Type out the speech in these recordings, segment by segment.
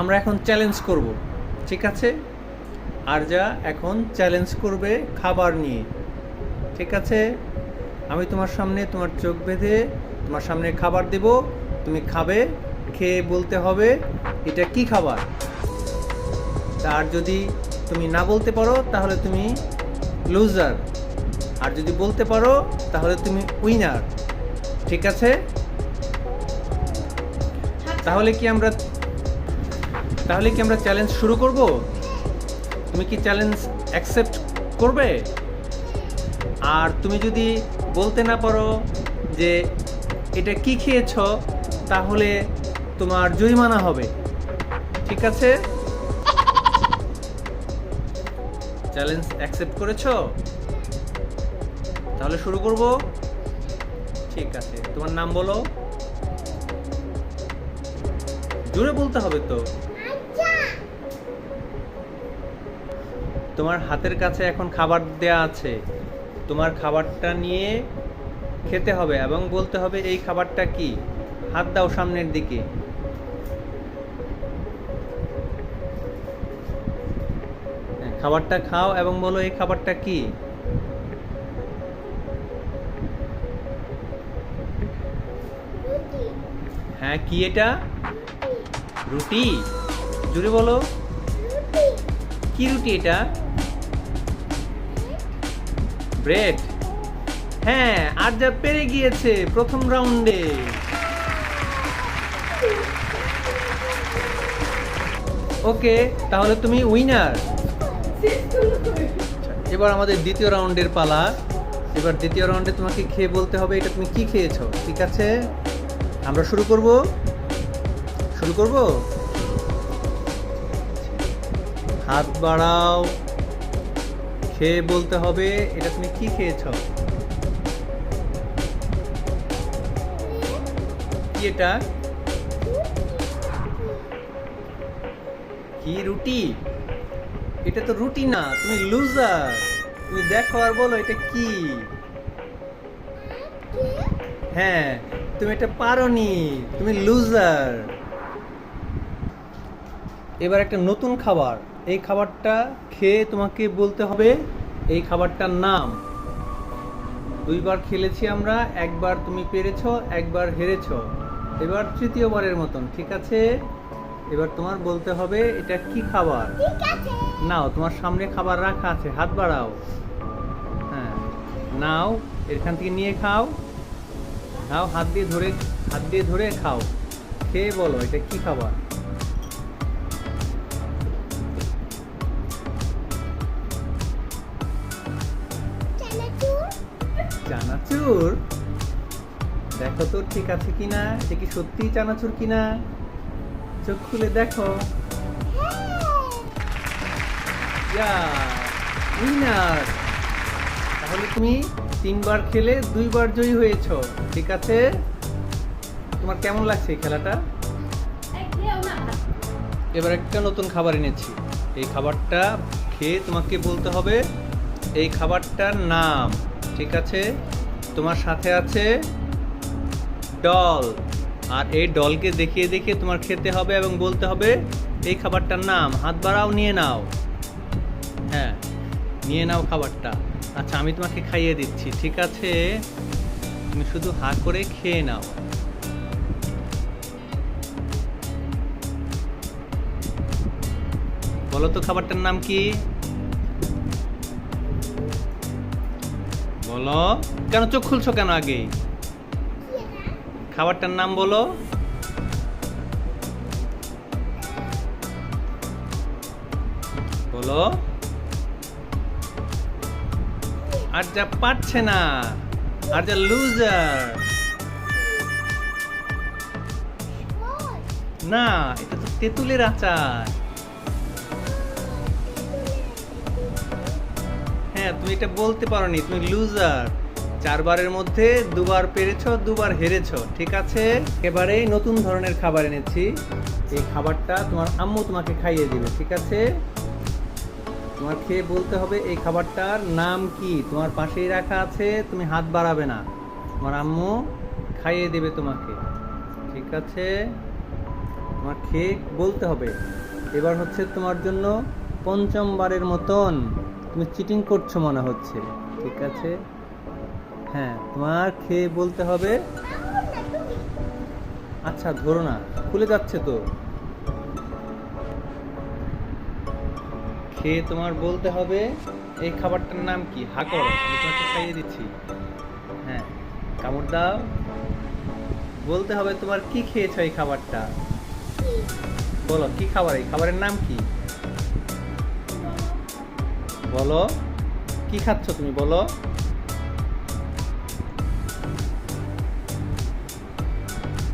আমরা এখন চ্যালেঞ্জ করব, ঠিক আছে? আর যা এখন চ্যালেঞ্জ করবে খাবার নিয়ে, ঠিক আছে? আমি তোমার সামনে তোমার চোখ বেঁধে তোমার সামনে খাবার দেব, তুমি খাবে, খেয়ে বলতে হবে এটা কি খাবার? আর যদি তুমি না বলতে পারো, তাহলে তুমি লুজার আর যদি বলতে পারো, তাহলে তুমি উইনার ঠিক আছে? তাহলে কি আমরা তাহলে কি আমরা চ্যালেঞ্জ শুরু করব? তুমি কি চ্যালেঞ্জ অ্যাকসেপ্ট করবে? আর তুমি যদি বলতে না পারো যে এটা কি খেয়েছ, তাহলে তোমার জরিমানা হবে। ঠিক আছে? চ্যালেঞ্জ অ্যাকসেপ্ট করেছ? তাহলে শুরু করব। ঠিক আছে, তোমার নাম বলো। জোরে বলতে হবে তো। তোমার হাতের কাছে এখন খাবার দেয়া আছে। তোমার খাবারটা নিয়ে খেতে হবে এবং বলতে হবে এই খাবারটা কি? হাত দাও সামনের দিকে। হ্যাঁ, খাবারটা খাও এবং বলো এই খাবারটা কি? হ্যাঁ কি এটা? রুটি। জুড়ে বলো। কি রুটি এটা? ব্রেড। হ্যাঁ আর যা পেরে গিয়েছে প্রথম রাউন্ডে। ওকে, তাহলে তুমি উইনার। এবার আমাদের দ্বিতীয় রাউন্ডের পালা। এবার দ্বিতীয় রাউন্ডে তোমাকে খেয়ে বলতে হবে, এটা তুমি কি খেয়েছো? ঠিক আছে? আমরা শুরু করব? শুরু করব? হাত বাড়াও। খেয়ে বলতে হবে, এটা তুমি কি খেয়েছো? কি এটা? কি রুটি? এটা তো রুটি না, তুমি লুজার তুমি দেখো আর বলো এটা কি। হ্যাঁ তুমি এটা পারোনি, তুমি লুজার এবার একটা নতুন খাবার। এই খাবারটা খেয়ে তোমাকে বলতে হবে এই খাবারটার নাম। দুইবার খেলেছি আমরা একবার তুমি পেরেছ একবার হেরেছো। এবার তৃতীয়বারের মতন ঠিক আছে? এবার তোমার বলতে হবে এটা কি খাবার? নাও তোমার সামনে খাবার রাখা আছে হাত বাড়াও। হ্যাঁ নাও এখান থেকে নিয়ে খাও। খাও হাত দিয়ে ধরে হাত দিয়ে ধরে খাও। খেয়ে বলো এটা কি খাবার? চানাচুর? দেখো তো ঠিক আছে কিনা? এটা কি সত্যিই চানাচুর কিনা? চোখ খুলে দেখো। তাহলে তুমি তিনবার খেলে দুইবার জয়ী হয়েছ। ঠিক আছে? তোমার কেমন লাগছে এই খেলাটা? এবার একটা নতুন খাবার এনেছি। এই খাবারটা খেয়ে তোমাকে বলতে হবে, এই খাবারটার নাম, ঠিক আছে? তোমার সাথে আছে ডল। আর এই ডলকে দেখিয়ে দেখিয়ে তোমার খেতে হবে এবং বলতে হবে, এই খাবারটার নাম, হাত বাড়াও, নিয়ে নাও। হ্যাঁ নিয়ে নাও খাবারটা। আচ্ছা আমি তোমাকে খাইয়ে দিচ্ছি, ঠিক আছে? তুমি শুধু হা করে খেয়ে নাও। বলো তো খাবারটার নাম কি? বলো। কেন চোখ খুলছো কেন আগে? খাবারটার নাম বলো। বলো। আর যা পারছে না, আর যা লুজার না, এটা তো তেঁতুলের আচার। হ্যাঁ তুমি এটা বলতে পারোনি, তুমি লুজার চারবারের মধ্যে দুবার পেরেছ, দুবার হেরেছো, ঠিক আছে? এবারে নতুন ধরনের খাবার এনেছি। এই খাবারটা তোমার আম্মু তোমাকে খাইয়ে দিবে, ঠিক আছে? তোমার খেয়ে বলতে হবে এই খাবারটার নাম কি? তোমার পাশেই রাখা আছে, তুমি হাত বাড়াবে না। তোমার আম্মু খাইয়ে দেবে তোমাকে, ঠিক আছে? তোমার খেয়ে বলতে হবে। এবার হচ্ছে তোমার জন্য পঞ্চমবারের মতন তুমি চিটিং করছ মনে হচ্ছে, ঠিক আছে? হ্যাঁ তোমার খেয়ে বলতে হবে আচ্ছা ধরো না, খুলে যাচ্ছে তো। খেয়ে তোমার বলতে হবে, এই খাবারটার নাম কি? হা করো, আমি তোমাকে খাইয়ে দিচ্ছি। হ্যাঁ কামড় দাও। বলতে হবে তোমার কি খেয়েছো এই খাবারটা? বলো, কি খাবার? এই খাবারের নাম কি? বলো। কি খাচ্ছ তুমি বলো।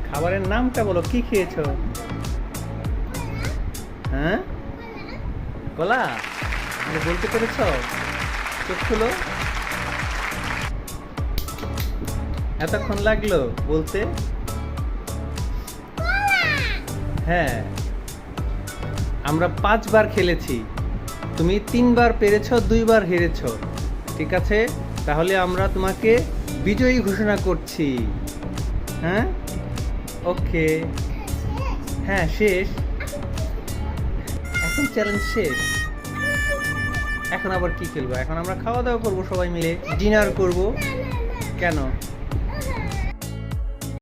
খাবারের নামটা বলো কি খেয়েছো? হ্যাঁ? কলা? তুমি বলতে পেরেছ? চোখ খুলো। এতক্ষণ লাগল বলতে? হ্যাঁ। আমরা পাঁচবার খেলেছি। তুমি তিনবার পেরেছ, দুইবার হেরেছ। ঠিক আছে? তাহলে আমরা তোমাকে বিজয়ী ঘোষণা করছি। হ্যাঁ? ওকে। হ্যাঁ শেষ। এখন চ্যালেঞ্জ শেষ। এখন আবার কি খেলব? এখন আমরা খাওয়া দাওয়া করব সবাই মিলে ডিনার করব। কেন?